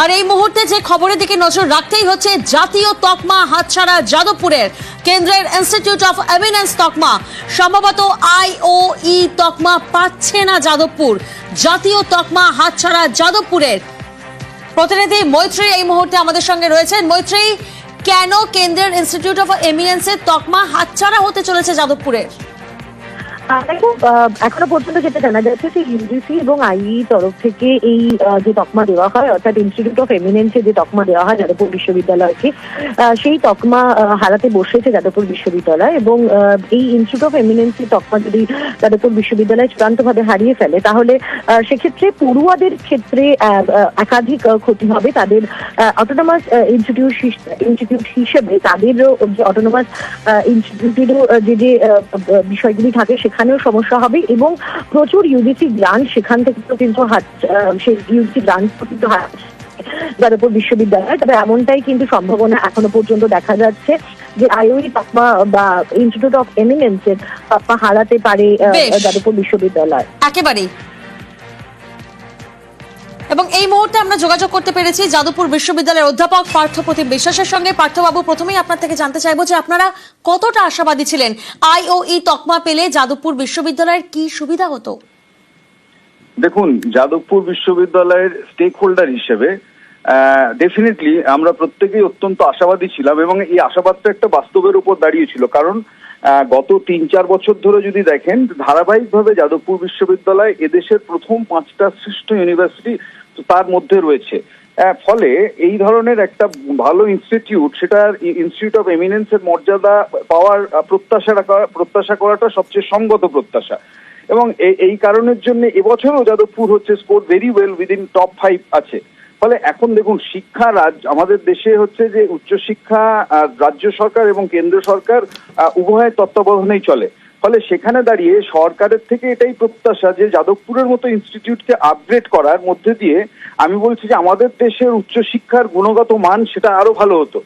আর এই মুহূর্তে যে খবরের দিকে নজর রাখতেই হচ্ছে, জাতীয় তকমা হাতছাড়া যাদবপুরের কেন্দ্রের ইনস্টিটিউট অফ এমিনেন্স তকমা। সম্ভবত আইওই তকমা পাচ্ছে না যাদবপুর। জাতীয় তকমা হাতছাড়া যাদবপুরের প্রতিনিধি মৈত্রী এই মুহূর্তে আমাদের সঙ্গে রয়েছেন। মৈত্রী, কেন কেন্দ্রের ইনস্টিটিউট অফ এমিনেন্সের তকমা হাতছাড়া হতে চলেছে যাদবপুরের? এখনও পর্যন্ত যেটা জানা যাচ্ছে যে ইউজিসি এবং আইই তরফ থেকে এই যে তকমা দেওয়া হয়, অর্থাৎ ইনস্টিটিউট অফ এমিনেন্সে যে তকমা দেওয়া হয় যাদবপুর বিশ্ববিদ্যালয়কে সেই তকমা হারাতে বসেছে যাদবপুর বিশ্ববিদ্যালয় এবং এই ইনস্টিটিউট অফ এমিনেন্সের তকমা যদি যাদবপুর বিশ্ববিদ্যালয় চূড়ান্তভাবে হারিয়ে ফেলে, তাহলে সেক্ষেত্রে পড়ুয়াদের ক্ষেত্রে একাধিক ক্ষতি হবে। তাদের অটোনোমাস ইনস্টিটিউট ইনস্টিটিউট হিসেবে তাদেরও যে অটোনোমাস ইনস্টিটিউটেরও যে যে বিষয়গুলি থাকে সেখানেও সমস্যা হবে এবং প্রচুর ইউজিসি গ্রান্ট সেখান থেকে কিন্তু হাত সেই ইউজিসি গ্রান্ট কিন্তু হাত যাদবপুর বিশ্ববিদ্যালয়। তবে এমনটাই কিন্তু সম্ভাবনা এখনও পর্যন্ত দেখা যাচ্ছে যে আইওই পাপ্পা বা ইনস্টিটিউট অফ এমিনেন্সের পাপ্পা হারাতে পারে আহ, উপর যাদবপুর বিশ্ববিদ্যালয়। একেবারেই। এবং এই মুহূর্তে আমরা যোগাযোগ করতে পেরেছি যাদবপুর বিশ্ববিদ্যালয়ের অধ্যাপক পার্থপ্রতিম বিশ্বাসের সঙ্গে। পার্থবাবু, প্রথমেই আপনার থেকে জানতে চাইব যে আপনারা কতটা আশাবাদী ছিলেন? আইওই তকমা পেলে যাদবপুর বিশ্ববিদ্যালয়ের কি সুবিধা হতো? দেখুন, যাদবপুর বিশ্ববিদ্যালয়ের স্টেক হোল্ডার হিসেবে ডেফিনেটলি আমরা প্রত্যেকেই অত্যন্ত আশাবাদী ছিলাম এবং এই আশাবাদটা একটা বাস্তবের উপর দাঁড়িয়েছিল। কারণ গত তিন চার বছর ধরে যদি দেখেন, ধারাবাহিকভাবে যাদবপুর বিশ্ববিদ্যালয় এদেশের প্রথম পাঁচটা শ্রেষ্ঠ ইউনিভার্সিটি তার মধ্যে রয়েছে। ফলে এই ধরনের একটা ভালো ইনস্টিটিউট সেটা ইনস্টিটিউট অফ এমিনেন্সের মর্যাদা পাওয়ার প্রত্যাশা প্রত্যাশা করাটা সবচেয়ে সঙ্গত প্রত্যাশা। এবং এই কারণের জন্য এবছরও যাদবপুর হচ্ছে score very well within top five আছে। ফলে এখন দেখুন, শিক্ষা রাজ, আমাদের দেশে হচ্ছে যে উচ্চশিক্ষা রাজ্য সরকার এবং কেন্দ্র সরকার উভয়ের তত্ত্বাবধানেই চলে। ফলে সেখানে দাঁড়িয়ে সরকারের থেকে এটাই প্রত্যাশা যে যাদবপুরের মতো ইনস্টিটিউটকে আপগ্রেড করার মধ্যে দিয়ে আমি বলছি যে আমাদের দেশের উচ্চশিক্ষার গুণগত মান সেটা আরও ভালো হতো।